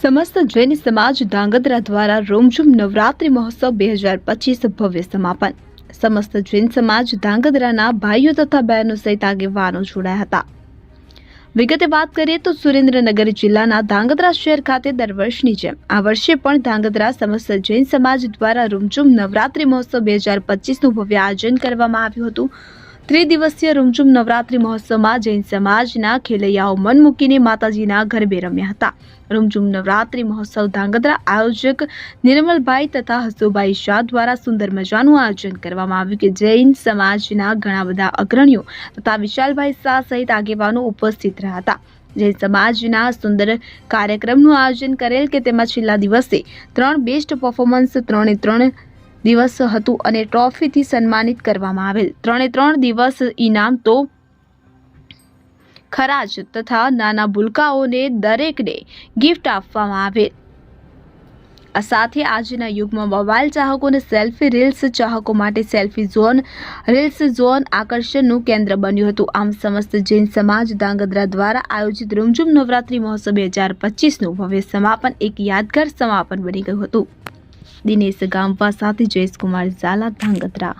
સમસ્ત જૈન સમાજ ધાંગધ્રા દ્વારા રોમઝુમ નવરાત્રિ મહોત્સવ બે હજાર પચીસ ભવ્ય સમાપન. સમસ્ત જૈન સમાજ ધાંગધ્રાના ભાઈઓ તથા બહેનો સહિત આગેવાનો જોડાયા હતા. વિગતે વાત કરીએ તો સુરેન્દ્રનગર જિલ્લાના ધાંગધ્રા શહેર ખાતે દર વર્ષની જેમ આ વર્ષે પણ ધાંગધ્રા સમસ્ત જૈન સમાજ દ્વારા રૂમઝુમ નવરાત્રિ મહોત્સવ બે હજાર પચીસનું ભવ્ય આયોજન કરવામાં આવ્યું હતું. ત્રિદિવસીય રૂમઝુમ નવરાત્રિ મહોત્સવમાં જૈન સમાજના ખેલૈયાઓ મન મૂકીને માતાજીના ગરબે રમ્યા હતા. રૂમઝુમ નવરાત્રિ મહોત્સવ ધાંગધ્રા આયોજક નિર્મલભાઈ તથા હસુભાઈ શાહ દ્વારા સુંદર મજાનું આયોજન કરવામાં આવ્યું કે જૈન સમાજના ઘણા બધા અગ્રણીઓ તથા વિશાલભાઈ શાહ સહિત આગેવાનો ઉપસ્થિત રહ્યા હતા. જૈન સમાજના સુંદર કાર્યક્રમનું આયોજન કરેલ કે તેમાં છેલ્લા દિવસે ત્રણ બેસ્ટ પરફોર્મન્સ, ત્રણે ત્રણ દિવસ હતું અને ટ્રોફીથી સન્માનિત કરવામાં આવેલ. ત્રણે ત્રણ દિવસ ઇનામ તો ખરા જ તથા નાના ભૂલકાઓને દરેકને ગિફ્ટ આપવામાં આવેલ. આ સાથે આજના યુગમાં મોબાઈલ ચાહકોને સેલ્ફી રીલ્સ ચાહકો માટે સેલ્ફી ઝોન, રીલ્સ ઝોન આકર્ષણનું કેન્દ્ર બન્યું હતું. આમ સમસ્ત જૈન સમાજ ધાંગધ્રા દ્વારા આયોજિત રૂમઝુમ નવરાત્રિ મહોત્સવ બે હજાર પચીસનું ભવ્ય સમાપન એક યાદગાર સમાપન બની ગયું હતું. દિનેશ ગામવા સાથે જયેશકુમાર ઝાલા ધાંગધ્રા